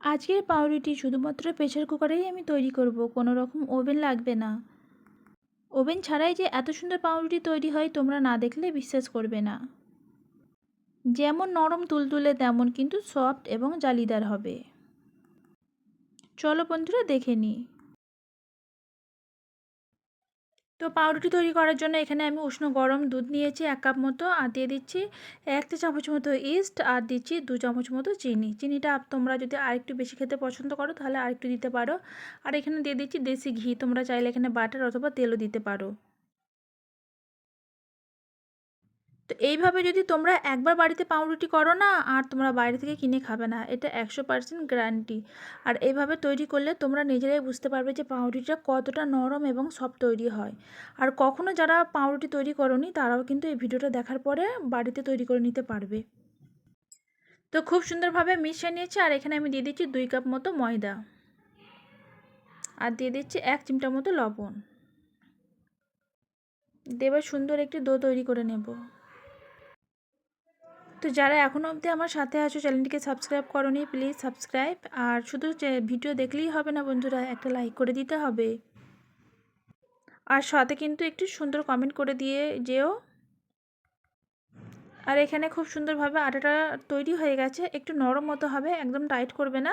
আজকের পাউরুটি শুধুমাত্র প্রেশার কুকারেই আমি তৈরি করব, কোনো রকম ওভেন লাগবে না। ওভেন ছাড়াই যে এত সুন্দর পাউরুটি তৈরি হয়, তোমরা না দেখলে বিশ্বাস করবে না। যেমন নরম তুলতুলে, তেমন কিন্তু সফট এবং জালিদার হবে। চলো বন্ধুরা, দেখে নিই। তো পাউরুটি তৈরি করার জন্য এখানে আমি উষ্ণ গরম দুধ নিয়েছি এক কাপ মতো, আর দিয়ে দিচ্ছি এক চা চামচ মতো ইস্ট, আর দিচ্ছি দু চামচ মতো চিনি। চিনিটা তোমরা যদি আরেকটু বেশি খেতে পছন্দ করো, তাহলে আরেকটু দিতে পারো। আর এখানে দিয়ে দিচ্ছি দেশি ঘি, তোমরা চাইলে এখানে বাটার অথবা তেলও দিতে পারো। তো এইভাবে যদি তোমরা একবার বাড়িতে পাউরুটি করো না, আর তোমরা বাইরে থেকে কিনে খাবে না, এটা একশো পার্সেন্ট গ্যারান্টি আর এইভাবে তৈরি করলে তোমরা নিজেরাই বুঝতে পারবে যে পাউরুটিটা কতটা নরম এবং সব তৈরি হয়। আর কখনও যারা পাউরুটি তৈরি করনি, তারাও কিন্তু এই ভিডিওটা দেখার পরে বাড়িতে তৈরি করে নিতে পারবে। তো খুব সুন্দরভাবে মিশিয়ে নিয়েছি, আর এখানে আমি দিয়ে দিচ্ছি দুই কাপ মতো ময়দা। আর দিয়ে দিচ্ছি এক চিমটা মতো লবণ। দেবার সুন্দর একটি দো তৈরি করে নেব। তো যারা এখনও অবধি আমার সাথে আছো, চ্যানেলটিকে সাবস্ক্রাইব করনি প্লিজ সাবস্ক্রাইব আর শুধু ভিডিও দেখলেই হবে না বন্ধুরা, একটা লাইক করে দিতে হবে। আর সাথে কিন্তু একটু সুন্দর কমেন্ট করে দিয়ে যেও। আর এখানে খুব সুন্দরভাবে আটাটা তৈরি হয়ে গেছে, একটু নরম মতো হবে, একদম টাইট করবে না।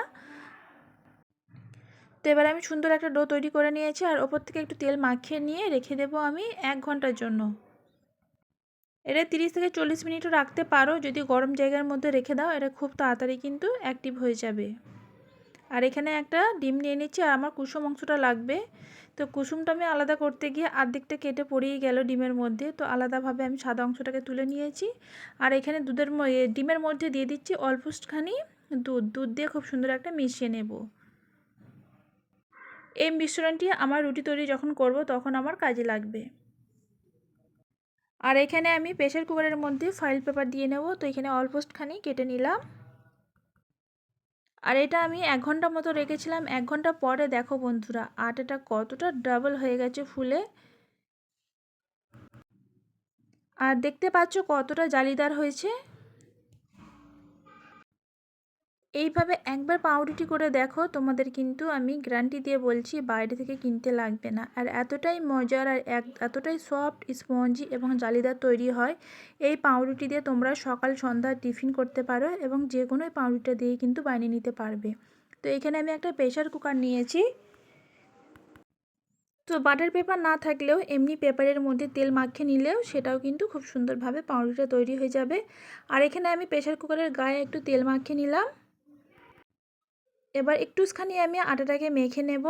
তো এবার আমি সুন্দর একটা ডো তৈরি করে নিয়েছি, আর ওপর থেকে একটু তেল মাখিয়ে নিয়ে রেখে দেবো আমি এক ঘণ্টার জন্য। এটা তিরিশ থেকে চল্লিশ মিনিটও রাখতে পারো। যদি গরম জায়গার মধ্যে রেখে দাও, এটা খুব তাড়াতাড়ি কিন্তু অ্যাক্টিভ হয়ে যাবে। আর এখানে একটা ডিম নিয়ে নিচ্ছি, আর আমার কুসুম অংশটা লাগবে। তো কুসুমটা আমি আলাদা করতে গিয়ে আর্ধেকটা কেটে পড়েই গেল ডিমের মধ্যে। তো আলাদাভাবে আমি সাদা অংশটাকে তুলে নিয়েছি। আর এখানে দুধের ডিমের মধ্যে দিয়ে দিচ্ছি অল্পখানি দুধ। দুধ দিয়ে খুব সুন্দর একটা মিশিয়ে নেব। এই মিশ্রণটি আমার রুটি তৈরি যখন করব, তখন আমার কাজে লাগবে। আর এখানে আমি প্রেশার কুকারের মধ্যে ফয়েল পেপার দিয়ে নেব। তো এখানে অল্পখানি কেটে নিলাম। আর এটা আমি এক ঘণ্টা মতো রেখেছিলাম। এক ঘণ্টা পরে দেখো বন্ধুরা, আটাটা কতটা ডাবল হয়ে গেছে ফুলে। আর দেখতে পাচ্ছ কতটা জালিদার হয়েছে। এইভাবে একবার পাউরুটি করে দেখো, তোমাদের কিন্তু আমি গ্যারান্টি দিয়ে বলছি বাইরে থেকে কিনতে লাগবে না। আর এতটাই মজার আর এতটাই সফট স্পঞ্জি এবং জালিদার তৈরি হয়, এই পাউরুটি দিয়ে তোমরা সকাল, সন্ধ্যা টিফিন করতে পারো এবং যে কোনো পাউরুটিটা দিয়ে কিন্তু বানিয়ে নিতে পারবে। তো এখানে আমি একটা প্রেশার কুকার নিয়েছি। তো বাটার পেপার না থাকলেও এমনি পেপারের মধ্যে তেল মাখিয়ে নিলেও সেটাও কিন্তু খুব সুন্দরভাবে পাউরুটিটা তৈরি হয়ে যাবে। আর এখানে আমি প্রেশার কুকারের গায়ে একটু তেল মাখিয়ে নিলাম। এবার একটুখানি আমি আটাটাকে মেখে নেব।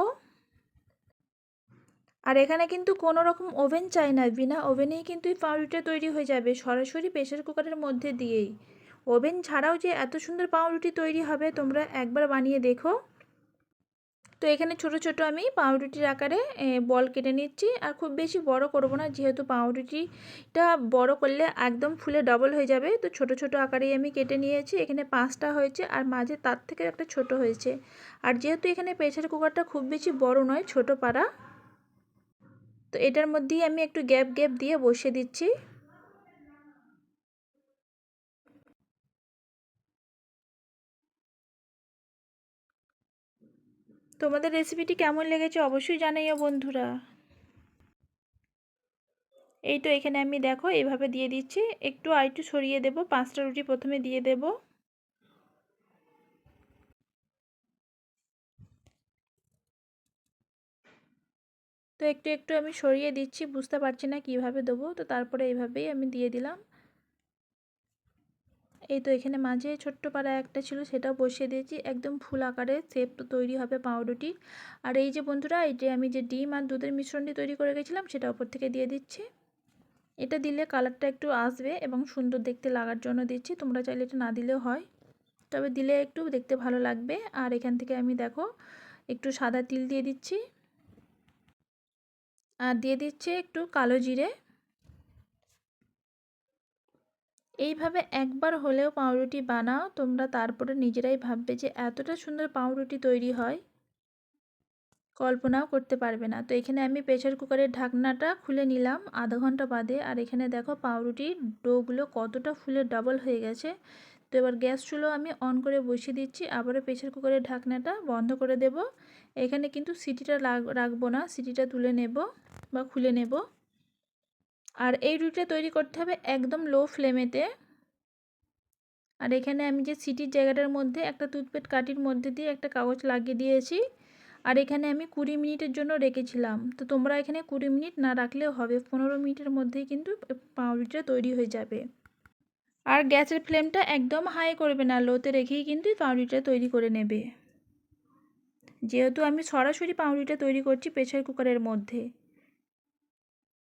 আর এখানে কিন্তু কোনো রকম ওভেন চাই না, বিনা ওভেনেই কিন্তু এই পাউরুটিটা তৈরি হয়ে যাবে সরাসরি প্রেশার কুকারের মধ্যে দিয়েই। ওভেন ছাড়াও যে এত সুন্দর পাউরুটি তৈরি হবে তোমরা একবার বানিয়ে দেখো। তো এখানে ছোট ছোট আমি পাউরুটির আকারে বল কেটে নিচ্ছি। আর খুব বেশি বড় করব না, যেহেতু পাউরুটিটা বড় করলে একদম ফুলে ডবল হয়ে যাবে। তো ছোট ছোট আকারেই আমি কেটে নিয়েছি। এখানে পাঁচটা হয়েছে আর মাঝে তার থেকে একটা ছোট হয়েছে। আর যেহেতু এখানে প্রেশার কুকারটা খুব বেশি বড় নয়, ছোট পাড়া, তো এটার মধ্যেই আমি একটু গ্যাপ গ্যাপ দিয়ে বসিয়ে দিচ্ছি। তোমাদের রেসিপিটি কেমন লেগেছে অবশ্যই জানাইও বন্ধুরা। এই তো এখানে আমি দেখো এইভাবে দিয়ে দিচ্ছি। একটু আর একটু সরিয়ে দেব, পাঁচটা রুটি প্রথমে দিয়ে দেব। তো একটু একটু আমি সরিয়ে দিচ্ছি, বুঝতে পারছি না কীভাবে দেবো। তো তারপরে এইভাবেই আমি দিয়ে দিলাম। এই তো এখানে মাঝে ছোট্ট পাড়া একটা ছিল, সেটাও বসিয়ে দিয়েছি। একদম ফুল আকারে শেপ তৈরি হবে পাউরুটি। আর এই যে বন্ধুরা, এই যে আমি যে ডিম আর দুধের মিশ্রণটি তৈরি করে গেছিলাম সেটা ওপর থেকে দিয়ে দিচ্ছি। এটা দিলে কালারটা একটু আসবে এবং সুন্দর দেখতে লাগার জন্য দিচ্ছি। তোমরা চাইলে এটা না দিলেও হয়। তবে দিলে একটু দেখতে ভালো লাগবে। আর এখান থেকে আমি দেখো, একটু সাদা তিল দিয়ে দিচ্ছি। আর দিয়ে দিচ্ছে একটু কালো জিরে। এইভাবে একবার হলেও পাউরুটি বানাও। তোমরা তারপরে নিজেরাই ভাববে যে এতটা সুন্দর পাউরুটি তৈরি হয়। কল্পনাও করতে পারবে না। তো এখানে আমি প্রেশার কুকারের ঢাকনাটা খুলে নিলাম আধা ঘণ্টা বাদে। আর এখানে দেখো পাউরুটির ডোগুলো কতটা ফুলে ডাবল হয়ে গেছে। তো এবার গ্যাস চুলো আমি অন করে বসিয়ে দিচ্ছি। আবারও প্রেশার কুকারের ঢাকনাটা বন্ধ করে দেব। এখানে কিন্তু সিটিটা রাখব না। সিটিটা তুলে নেব বা খুলে নেব। আর এই রুটিটা তৈরি করতে হবে একদম লো ফ্লেমেতে আর এখানে আমি যে সিটির জায়গাটার মধ্যে একটা টুথপেট কাটির মধ্যে দিয়ে একটা কাগজ লাগিয়ে দিয়েছি। আর এখানে আমি কুড়ি মিনিটের জন্য রেখেছিলাম। তো তোমরা এখানে কুড়ি মিনিট না রাখলেও হবে, পনেরো মিনিটের মধ্যেই কিন্তু পাউরুটিটা তৈরি হয়ে যাবে। আর গ্যাসের ফ্লেমটা একদম হাই করবে না লোতে রেখেই কিন্তু পাউরুটিটা তৈরি করে নেবে। যেহেতু আমি সরাসরি পাউরুটিটা তৈরি করছি প্রেশার কুকারের মধ্যে।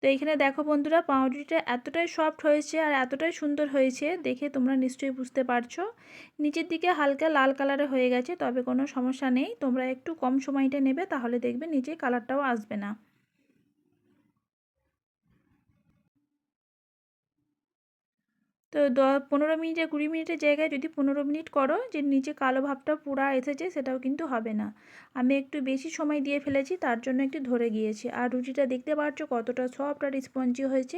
তো এইখানে দেখো বন্ধুরা পাউডারিটা এতটাই সফট হয়েছে আর এতটাই সুন্দর হয়েছে দেখে তোমরা নিশ্চয়ই বুঝতে পারছ। নিচের দিকে হালকা লাল কালারে হয়ে গেছে, তবে কোনো সমস্যা নেই। তোমরা একটু কম সময়টা নেবে, তাহলে দেখবে নিচে কালারটাও আসবে না। তো দ, পনেরো মিনিটে কুড়ি মিনিটের জায়গায় যদি পনেরো মিনিট করো, যে নিচে কালো ভাবটা পুরা এসেছে, সেটাও কিন্তু হবে না। আমি একটু বেশি সময় দিয়ে ফেলেছি, তার জন্য একটু ধরে গিয়েছে। আর রুটিটা দেখতে পাচ্ছ কতটা সফট আর স্পঞ্জি হয়েছে।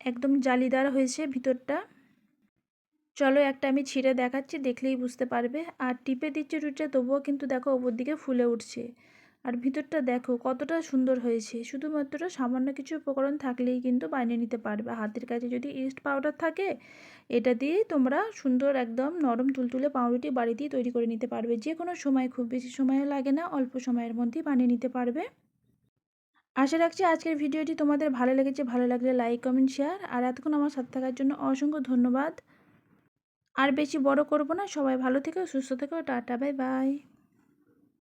একদম জালিদার হয়েছে ভিতরটা। চলো একটা আমি ছিঁড়ে দেখাচ্ছি, দেখলেই বুঝতে পারবে। আর টিপে দিচ্ছে রুটিটা তবুও কিন্তু দেখো ওপর দিকে ফুলে উঠছে। আর ভিতরটা দেখো কতটা সুন্দর হয়েছে। শুধুমাত্র সামান্য কিছু উপকরণ থাকলেই কিন্তু বানিয়ে নিতে পারবে। হাতের কাছে যদি ইস্ট পাউডার থাকে, এটা দিয়েই তোমরা সুন্দর একদম নরম তুলতুলে পাউরুটি বাড়িতেই তৈরি করে নিতে পারবে। যে কোনো সময়, খুব বেশি সময়ও লাগে না, অল্প সময়ের মধ্যেই বানিয়ে নিতে পারবে। আশা রাখছি আজকের ভিডিওটি তোমাদের ভালো লেগেছে। ভালো লাগলে লাইক, কমেন্ট, শেয়ার আর এতক্ষণ আমার সাথে থাকার জন্য অসংখ্য ধন্যবাদ। আর বেশি বড় করব না। সবাই ভালো থেকো, সুস্থ থেকো, টাটা, বাই বাই।